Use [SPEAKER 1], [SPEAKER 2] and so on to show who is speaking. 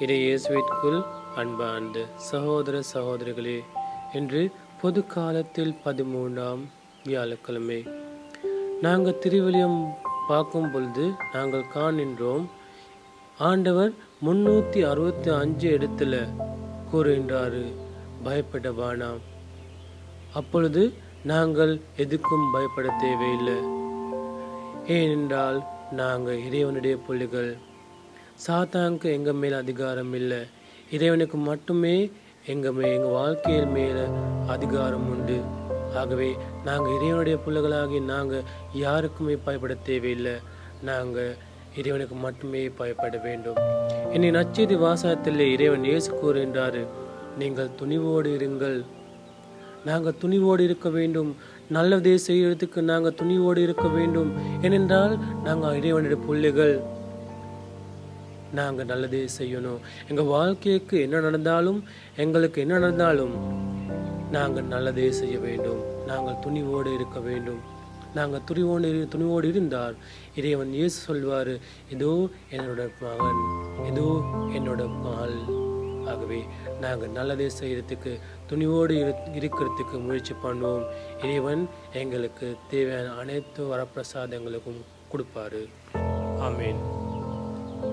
[SPEAKER 1] இறை இயேசுவிற்குள் அன்பார்ந்த சகோதர சகோதரிகளே இன்று பொது காலத்தில் பதிமூன்றாம் வியாழக்கிழமை. நாங்கள் திருவிழியம் பார்க்கும் பொழுது நாங்கள் காண்கின்றோம் ஆண்டவர் முன்னூற்றி அறுபத்தி அஞ்சு இடத்துல கூறுகின்றாரு பயப்பட வேணாம். அப்பொழுது நாங்கள் எதுக்கும் பயப்பட தேவையில்லை. ஏனென்றால் நாங்கள் இறைவனுடைய புள்ளிகள். சாத்தானுக்கு எங்கள் மேல் அதிகாரம் இல்லை. இறைவனுக்கு மட்டுமே எங்கள் மே எங்கள் வாழ்க்கையில் மேலே அதிகாரம் உண்டு. ஆகவே நாங்கள் இறைவனுடைய பிள்ளைகளாகி நாங்கள் யாருக்குமே பயப்பட தேவையில்லை. நாங்கள் இறைவனுக்கு மட்டுமே பயப்பட வேண்டும். என்னை நச்செய்தி வாசகத்தில் இறைவன் இயேசு கூறுகின்றார் நீங்கள் துணிவோடு இருங்கள். நாங்கள் துணிவோடு இருக்க வேண்டும். நல்லதே செய்யறதுக்கு நாங்கள் துணிவோடு இருக்க வேண்டும். ஏனென்றால் நாங்கள் இறைவனுடைய பிள்ளைகள். நாங்கள் நல்லதே செய்யணும். எங்கள் வாழ்க்கைக்கு என்ன நடந்தாலும் எங்களுக்கு என்ன நடந்தாலும் நாங்கள் நல்லதே செய்ய வேண்டும். நாங்கள் துணிவோடு இருக்க வேண்டும். நாங்கள் துணிவோடு துணிவோடு இருந்தால் இறைவன் இயேசு சொல்வார் இதோ என்னோட மகன் இதோ என்னோட மகள் ஆகவே நாங்கள் நல்லதே செய்யறதுக்கு துணிவோடு இரு இருக்கிறதுக்கு முயற்சி பண்ணுவோம். இறைவன் எங்களுக்கு தேவையான அனைத்து வரப்பிரசாதங்களுக்கும் கொடுப்பாரு. ஆமீன்.